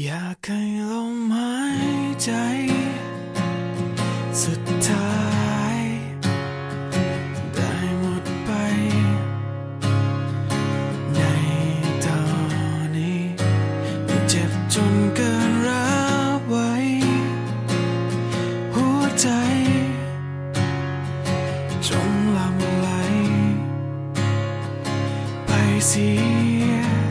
อยากให้ลมหายใจ สุดท้าย ได้หมดไป ในตอนนี้มันเจ็บจนเกินรับไว้ หัวใจ จงลับไหล ไปเสีย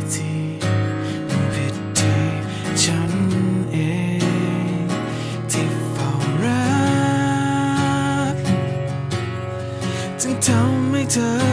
จึงทำให้เธอ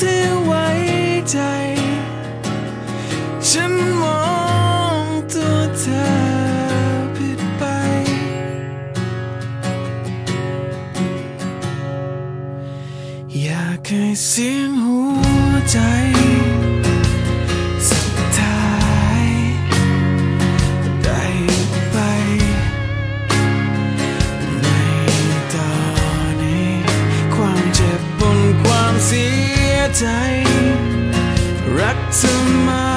ที่ไว้ใจ ฉันมองตัวเธอผิดไป อยากให้เสียงหัวใจ ใจ รักเธอมา